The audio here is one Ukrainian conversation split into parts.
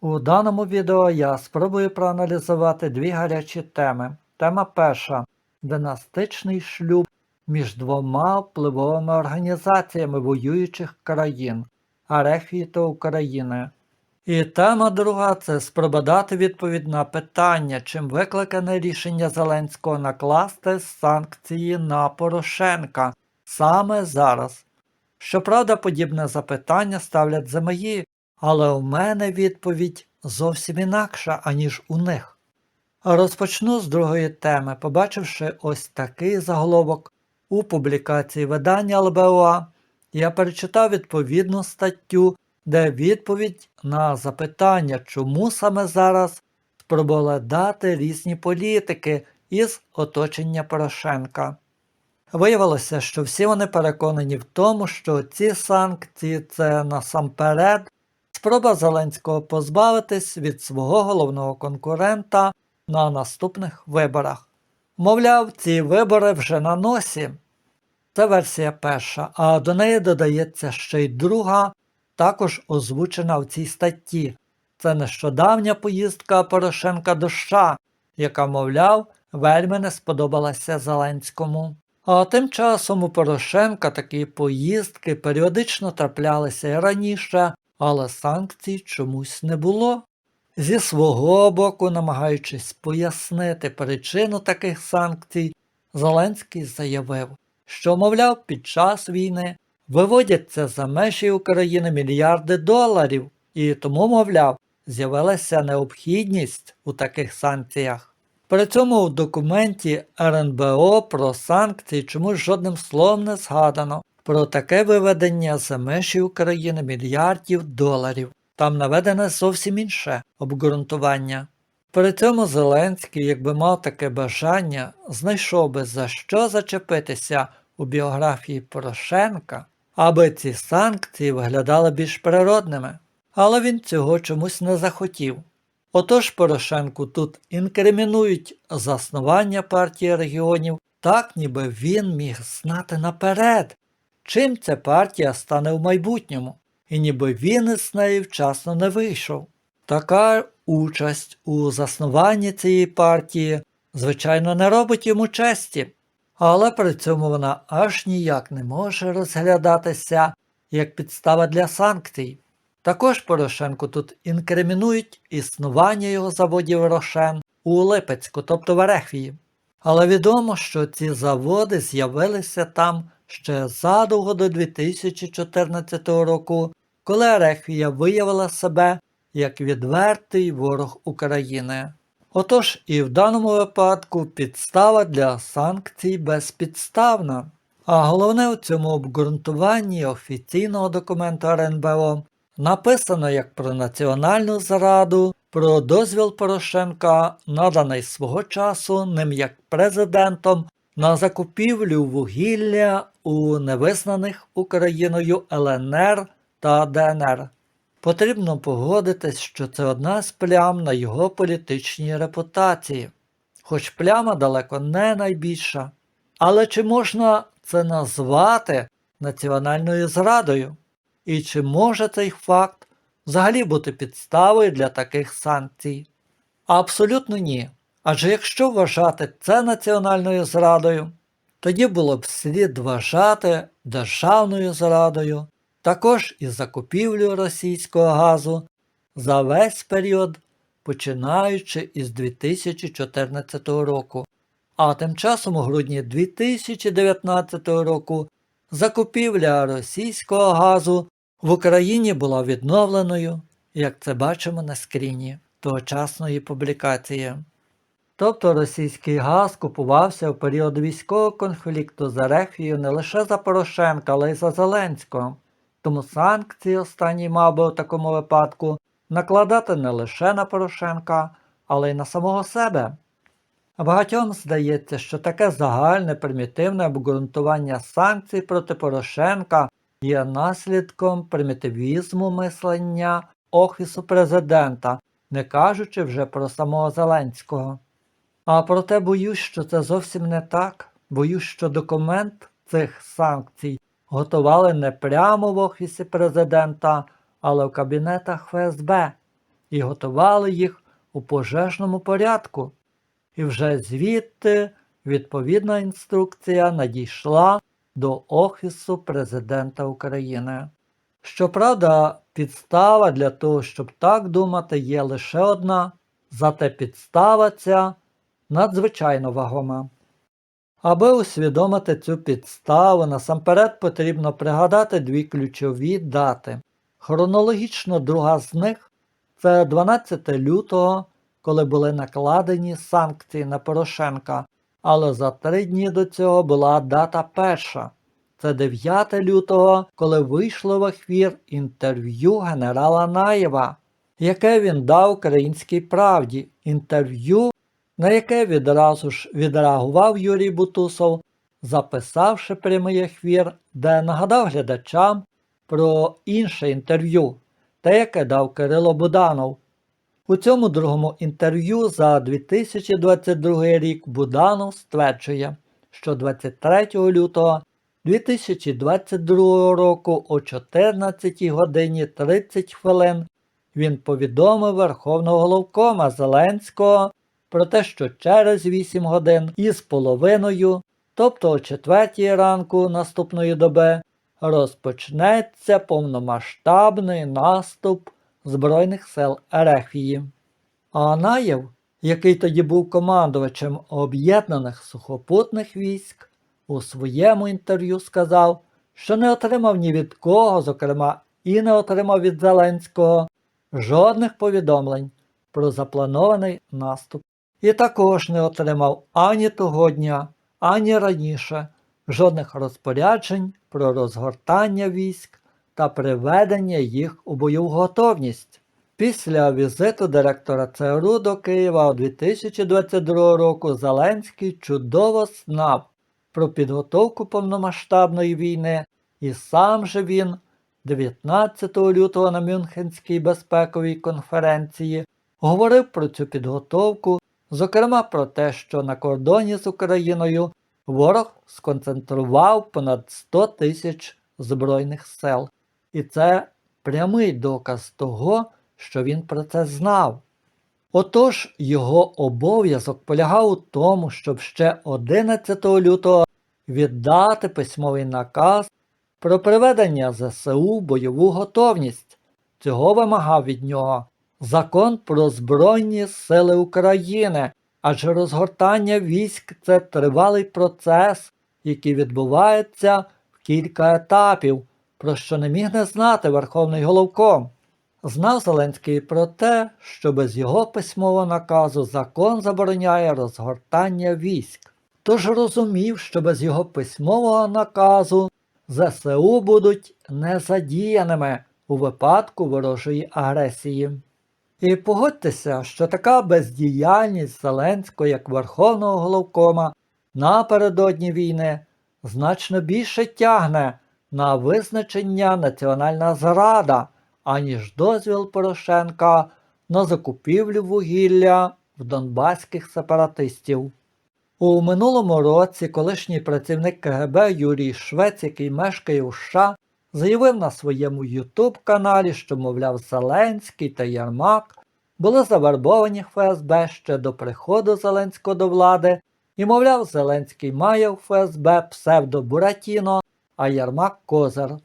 У даному відео я спробую проаналізувати дві гарячі теми. Тема перша династичний шлюб між двома впливовими організаціями воюючих країн Арефії та України. І тема друга це спроба дати відповідь на питання, чим викликане рішення Зеленського накласти санкції на Порошенка саме зараз. Щоправда, подібне запитання ставлять за мої, але у мене відповідь зовсім інакша, аніж у них. Розпочну з другої теми, побачивши ось такий заголовок у публікації видання ЛБОА, я перечитав відповідну статтю, де відповідь на запитання, чому саме зараз спробували дати різні політики із оточення Порошенка. Виявилося, що всі вони переконані в тому, що ці санкції це насамперед спроба Зеленського позбавитись від свого головного конкурента на наступних виборах. Мовляв, ці вибори вже на носі. Це версія перша, а до неї додається ще й друга, також озвучена в цій статті. Це нещодавня поїздка Порошенка до США, яка, мовляв, вельми не сподобалася Зеленському. А тим часом у Порошенка такі поїздки періодично траплялися і раніше, але санкцій чомусь не було. Зі свого боку, намагаючись пояснити причину таких санкцій, Зеленський заявив, що, мовляв, під час війни виводяться за межі України мільярди доларів, і тому, мовляв, з'явилася необхідність у таких санкціях. При цьому в документі РНБО про санкції чомусь жодним словом не згадано про таке виведення за межі України мільярдів доларів. Там наведене зовсім інше обґрунтування. При цьому Зеленський, якби мав таке бажання, знайшов би за що зачепитися у біографії Порошенка, аби ці санкції виглядали більш природними. Але він цього чомусь не захотів. Отож Порошенку тут інкримінують заснування партії регіонів, так ніби він міг знати наперед, чим ця партія стане в майбутньому, і ніби він із неї вчасно не вийшов. Така участь у заснуванні цієї партії, звичайно, не робить йому честі, але при цьому вона аж ніяк не може розглядатися як підстава для санкцій. Також Порошенку тут інкримінують існування його заводів Рошен у Липецьку, тобто в Ерехвії. Але відомо, що ці заводи з'явилися там ще задовго до 2014 року, коли Ерехвія виявила себе як відвертий ворог України. Отож і в даному випадку підстава для санкцій безпідставна. А головне у цьому обґрунтуванні офіційного документу РНБО написано як про національну зраду, про дозвіл Порошенка, наданий свого часу ним як президентом на закупівлю вугілля у невизнаних Україною ЛНР та ДНР. Потрібно погодитись, що це одна з плям на його політичній репутації, хоч пляма далеко не найбільша. Але чи можна це назвати національною зрадою? І чи може цей факт взагалі бути підставою для таких санкцій? Абсолютно ні. Адже якщо вважати це національною зрадою, тоді було б слід вважати державною зрадою, також і закупівлю російського газу за весь період, починаючи із 2014 року. А тим часом у грудні 2019 року закупівля російського газу в Україні була відновленою, як це бачимо на скріні тогочасної публікації. Тобто російський газ купувався в період військового конфлікту з Ерефією не лише за Порошенка, але й за Зеленського. Тому санкції останній мав би у такому випадку накладати не лише на Порошенка, але й на самого себе. Багатьом здається, що таке загальне примітивне обґрунтування санкцій проти Порошенка є наслідком примітивізму мислення Офісу президента, не кажучи вже про самого Зеленського. А проте боюсь, що це зовсім не так. Боюсь, що документ цих санкцій готували не прямо в Офісі президента, але в кабінетах ФСБ. і готували їх у пожежному порядку. І вже звідти відповідна інструкція надійшла до Офісу президента України. Щоправда, підстава для того, щоб так думати, є лише одна, зате підстава ця надзвичайно вагома. Аби усвідомити цю підставу, насамперед потрібно пригадати дві ключові дати. Хронологічно друга з них це 12 лютого, коли були накладені санкції на Порошенка, але за три дні до цього була дата перша. Це 9 лютого, коли вийшло в ефір інтерв'ю генерала Наєва, яке він дав Українській правді. Інтерв'ю, на яке відразу ж відреагував Юрій Бутусов, записавши прямий ефір, де нагадав глядачам про інше інтерв'ю, те, яке дав Кирило Буданов. У цьому другому інтерв'ю за 2022 рік Буданов стверджує, що 23 лютого 2022 року о 14 годині 30 хвилин він повідомив Верховного головкома Зеленського про те, що через 8 годин із половиною, тобто о 4 ранку наступної доби, розпочнеться повномасштабний наступ Збройних сил Ерефії. Анаєв, який тоді був командувачем об'єднаних сухопутних військ, у своєму інтерв'ю сказав, що не отримав ні від кого, зокрема, і не отримав від Зеленського жодних повідомлень про запланований наступ. І також не отримав ані того дня, ані раніше жодних розпоряджень про розгортання військ та приведення їх у бойову готовність. Після візиту директора ЦРУ до Києва у 2022 року Зеленський чудово знав про підготовку повномасштабної війни, і сам же він 19 лютого на Мюнхенській безпековій конференції говорив про цю підготовку, зокрема про те, що на кордоні з Україною ворог сконцентрував понад 100 тисяч збройних сил. І це прямий доказ того, що він про це знав. Отож, його обов'язок полягав у тому, щоб ще 11 лютого віддати письмовий наказ про приведення ЗСУ в бойову готовність. Цього вимагав від нього закон про Збройні Сили України, адже розгортання військ це тривалий процес, який відбувається в кілька етапів, про що не міг не знати Верховний Головком. Знав Зеленський про те, що без його письмового наказу закон забороняє розгортання військ. Тож розумів, що без його письмового наказу ЗСУ будуть незадіяними у випадку ворожої агресії. І погодьтеся, що така бездіяльність Зеленського як Верховного головкома напередодні війни значно більше тягне на визначення національна зрада, аніж дозвіл Порошенка на закупівлю вугілля в донбаських сепаратистів. У минулому році колишній працівник КГБ Юрій Швець, який мешкає у США, заявив на своєму Ютуб каналі, що, мовляв, Зеленський та Ярмак були завербовані ФСБ ще до приходу Зеленського до влади, і, мовляв, Зеленський має у ФСБ псевдо Буратіно, а Ярмак Козар.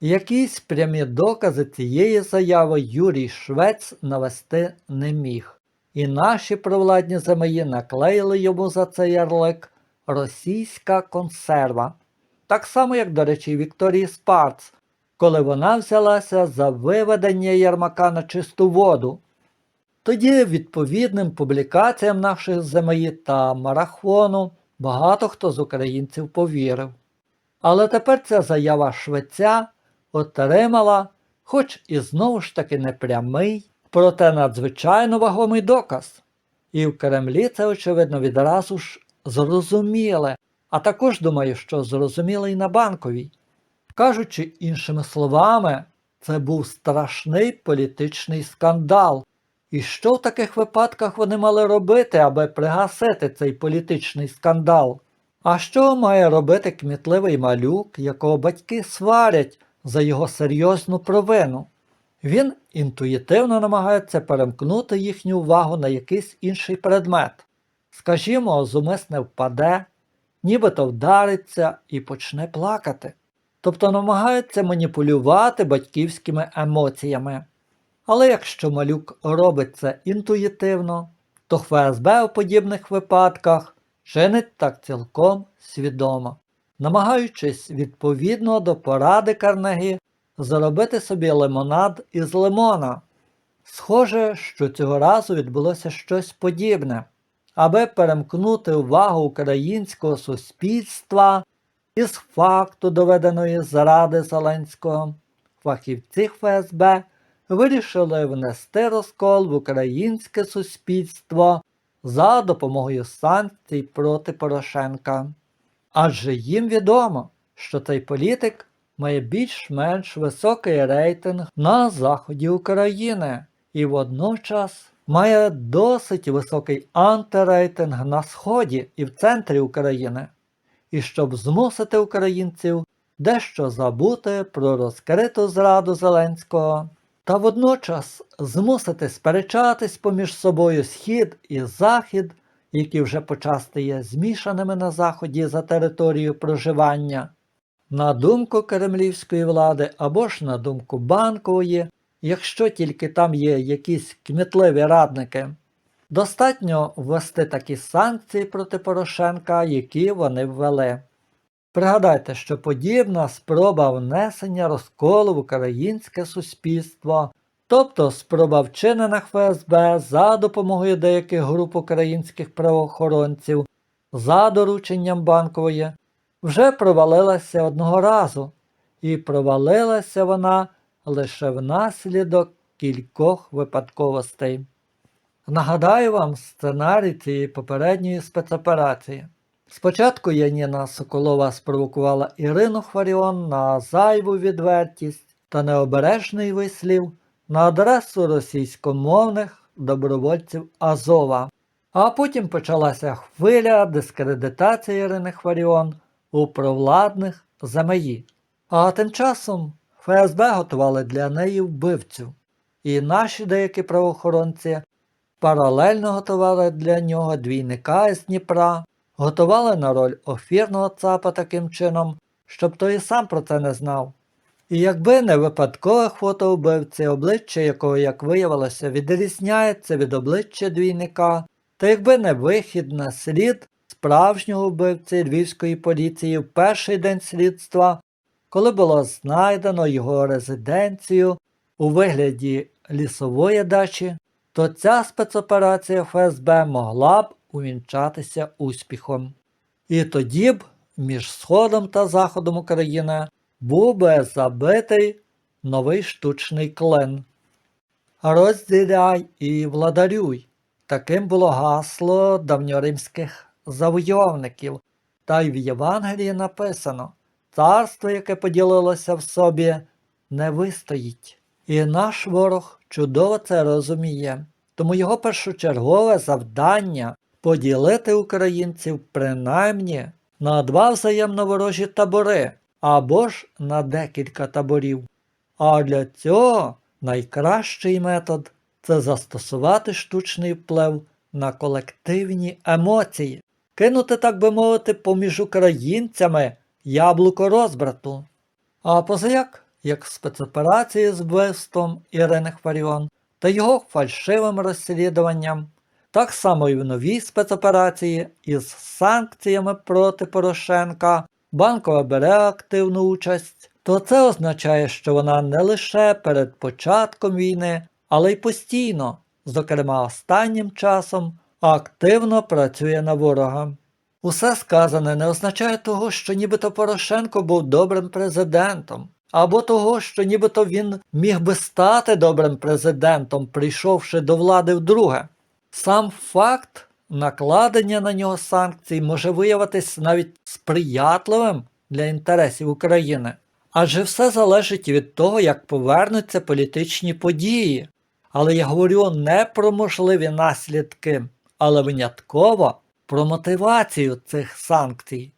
Якісь прямі докази цієї заяви Юрій Швець навести не міг. І наші провладні замії наклеїли йому за цей ярлик російська консерва. Так само, як, до речі, Вікторії Спарц, коли вона взялася за виведення Ярмака на чисту воду. Тоді відповідним публікаціям наших ЗМІ та марафону багато хто з українців повірив. Але тепер ця заява Швеця отримала, хоч і знову ж таки непрямий, проте надзвичайно вагомий доказ. І в Кремлі це, очевидно, відразу ж зрозуміли, а також думаю, що зрозуміли і на банковій. Кажучи іншими словами, це був страшний політичний скандал. І що в таких випадках вони мали робити, аби пригасити цей політичний скандал? А що має робити кмітливий малюк, якого батьки сварять за його серйозну провину? Він інтуїтивно намагається перемкнути їхню увагу на якийсь інший предмет. Скажімо, зумисне впаде, нібито вдариться і почне плакати. Тобто намагається маніпулювати батьківськими емоціями. Але якщо малюк робить це інтуїтивно, то ФСБ у подібних випадках чинить так цілком свідомо, намагаючись відповідно до поради Карнегі заробити собі лимонад із лимона. Схоже, що цього разу відбулося щось подібне, аби перемкнути увагу українського суспільства із факту доведеної зради Зеленського. Фахівці ФСБ вирішили внести розкол в українське суспільство за допомогою санкцій проти Порошенка. Адже їм відомо, що цей політик має більш-менш високий рейтинг на заході України і водночас має досить високий антирейтинг на сході і в центрі України. І щоб змусити українців дещо забути про розкриту зраду Зеленського, та водночас змусити сперечатись поміж собою Схід і Захід, які вже почасти є змішаними на Заході за територією проживання. На думку кремлівської влади або ж на думку банкової, якщо тільки там є якісь кмітливі радники, достатньо ввести такі санкції проти Порошенка, які вони ввели. Пригадайте, що подібна спроба внесення розколу в українське суспільство, тобто спроба вчинена ФСБ за допомогою деяких груп українських правоохоронців, за дорученням банкової, вже провалилася одного разу, і провалилася вона лише внаслідок кількох випадковостей. Нагадаю вам сценарій цієї попередньої спецоперації. Спочатку Яніна Соколова спровокувала Ірину Хваріон на зайву відвертість та необережний вислів на адресу російськомовних добровольців Азова, а потім почалася хвиля дискредитації Ірини Хваріон у провладних ЗМІ. А тим часом ФСБ готували для неї вбивцю, і наші деякі правоохоронці паралельно готували для нього двійника із Дніпра, готували на роль офірного цапа таким чином, щоб той і сам про це не знав. І якби не випадкове фото вбивці, обличчя якого, як виявилося, відрізняється від обличчя двійника, та якби не вихід на слід справжнього вбивці львівської поліції в перший день слідства, коли було знайдено його резиденцію у вигляді лісової дачі, то ця спецоперація ФСБ могла б увінчатися успіхом. І тоді б між Сходом та Заходом України був би забитий новий штучний клен. Розділяй і владарюй. Таким було гасло давньоримських завойовників, та й в Євангелії написано царство, яке поділилося в собі, не вистоїть. І наш ворог чудово це розуміє, тому його першочергове завдання поділити українців принаймні на два взаємно ворожі табори або ж на декілька таборів. А для цього найкращий метод це застосувати штучний вплив на колективні емоції, кинути, так би мовити, поміж українцями яблуко розбрату. А позаяк, як спецоперації з вбивством Ірини Хваріон та його фальшивим розслідуванням, так само і в новій спецоперації із санкціями проти Порошенка банкова бере активну участь, то це означає, що вона не лише перед початком війни, але й постійно, зокрема останнім часом, активно працює на ворога. Усе сказане не означає того, що нібито Порошенко був добрим президентом, або того, що нібито він міг би стати добрим президентом, прийшовши до влади вдруге. Сам факт накладення на нього санкцій може виявитись навіть сприятливим для інтересів України. Адже все залежить від того, як повернуться політичні події. Але я говорю не про можливі наслідки, але винятково про мотивацію цих санкцій.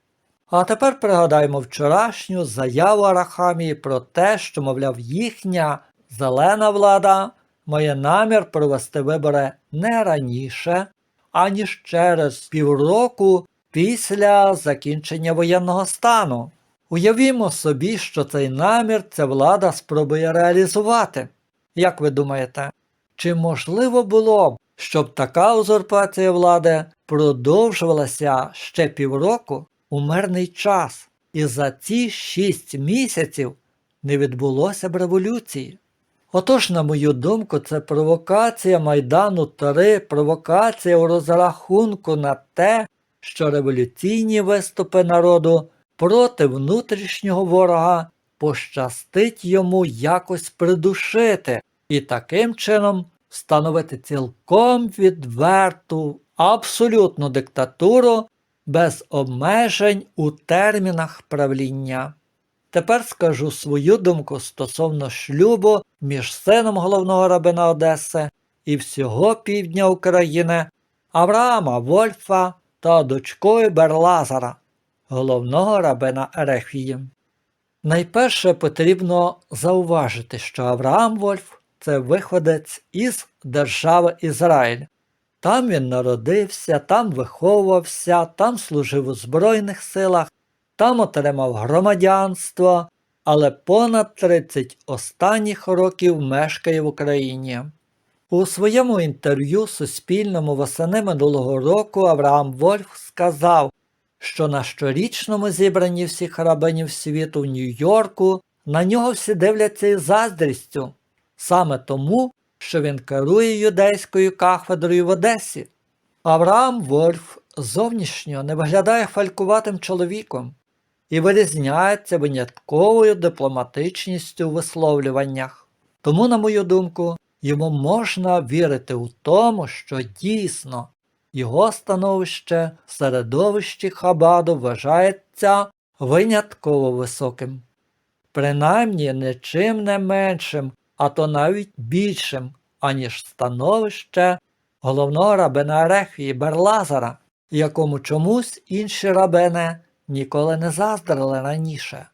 А тепер пригадаємо вчорашню заяву Арахамії про те, що, мовляв, їхня зелена влада має намір провести вибори не раніше, аніж через півроку після закінчення воєнного стану. Уявімо собі, що цей намір ця влада спробує реалізувати. Як ви думаєте, чи можливо було б, щоб така узурпація влади продовжувалася ще півроку у мирний час, і за ці шість місяців не відбулося б революції? Отож, на мою думку, це провокація Майдану 3, провокація у розрахунку на те, що революційні виступи народу проти внутрішнього ворога пощастить йому якось придушити і таким чином встановити цілком відверту, абсолютну диктатуру без обмежень у термінах правління. Тепер скажу свою думку стосовно шлюбу між сином головного рабина Одеси і всього півдня України Авраама Вольфа та дочкою Берлазара, головного рабина Ерефії. Найперше потрібно зауважити, що Авраам Вольф це виходець із держави Ізраїль. Там він народився, там виховувався, там служив у Збройних силах, там отримав громадянство, але понад 30 останніх років мешкає в Україні. У своєму інтерв'ю Суспільному восени минулого року Авраам Вольф сказав, що на щорічному зібранні всіх рабинів світу в Нью-Йорку на нього всі дивляться із заздрістю, саме тому, що він керує юдейською кафедрою в Одесі. Авраам Вольф зовнішньо не виглядає фалькуватим чоловіком і вирізняється винятковою дипломатичністю у висловлюваннях. Тому, на мою думку, йому можна вірити у тому, що дійсно його становище в середовищі Хабаду вважається винятково високим, принаймні нічим не меншим, а то навіть більшим, аніж становище головного рабина Ерефії Берлазара, якому чомусь інші рабини ніколи не заздрили раніше,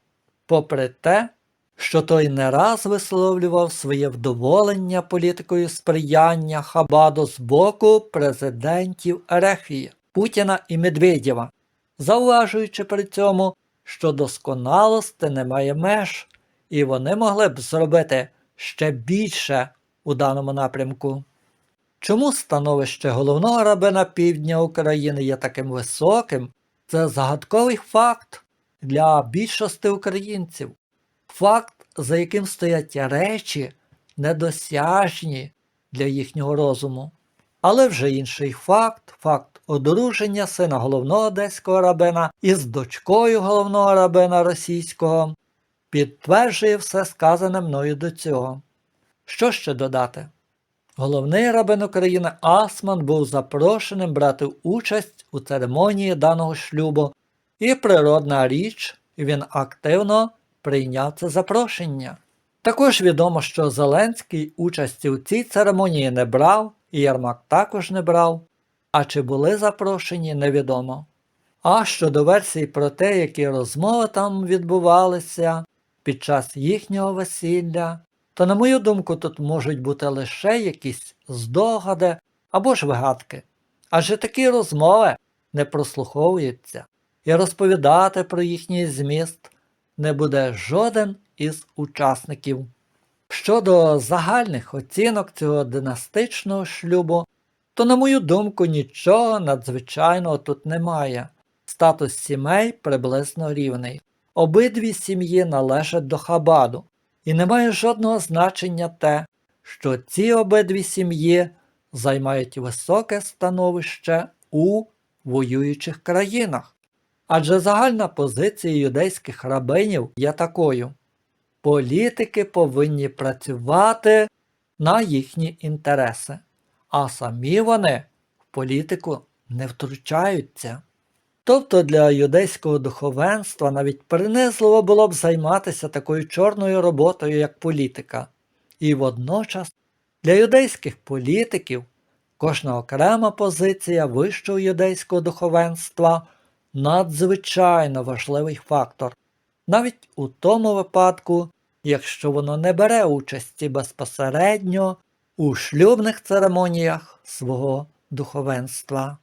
попри те, що той не раз висловлював своє вдоволення політикою сприяння Хабаду з боку президентів Ерефії Путіна і Медведєва, зауважуючи при цьому, що досконалості немає меж, і вони могли б зробити ще більше у даному напрямку. Чому становище головного рабина півдня України є таким високим? Це загадковий факт для більшості українців, факт, за яким стоять речі, недосяжні для їхнього розуму. Але вже інший факт, факт одруження сина головного одеського рабина із дочкою головного рабина російського, підтверджує все сказане мною до цього. Що ще додати? Головний рабин України Асман був запрошеним брати участь у церемонії даного шлюбу, і природна річ, він активно прийняв це запрошення. Також відомо, що Зеленський участі у цій церемонії не брав, і Ярмак також не брав, а чи були запрошені, невідомо. А щодо версій про те, які розмови там відбувалися під час їхнього весілля, то, на мою думку, тут можуть бути лише якісь здогади або ж вигадки. Адже такі розмови не прослуховуються, і розповідати про їхній зміст не буде жоден із учасників. Щодо загальних оцінок цього династичного шлюбу, то, на мою думку, нічого надзвичайного тут немає. Статус сімей приблизно рівний. Обидві сім'ї належать до Хабаду, і не має жодного значення те, що ці обидві сім'ї займають високе становище у воюючих країнах. Адже загальна позиція юдейських рабинів є такою: політики повинні працювати на їхні інтереси, а самі вони в політику не втручаються. Тобто для юдейського духовенства навіть принизливо було б займатися такою чорною роботою, як політика. І водночас для юдейських політиків кожна окрема позиція вищого юдейського духовенства надзвичайно важливий фактор, навіть у тому випадку, якщо воно не бере участі безпосередньо у шлюбних церемоніях свого духовенства.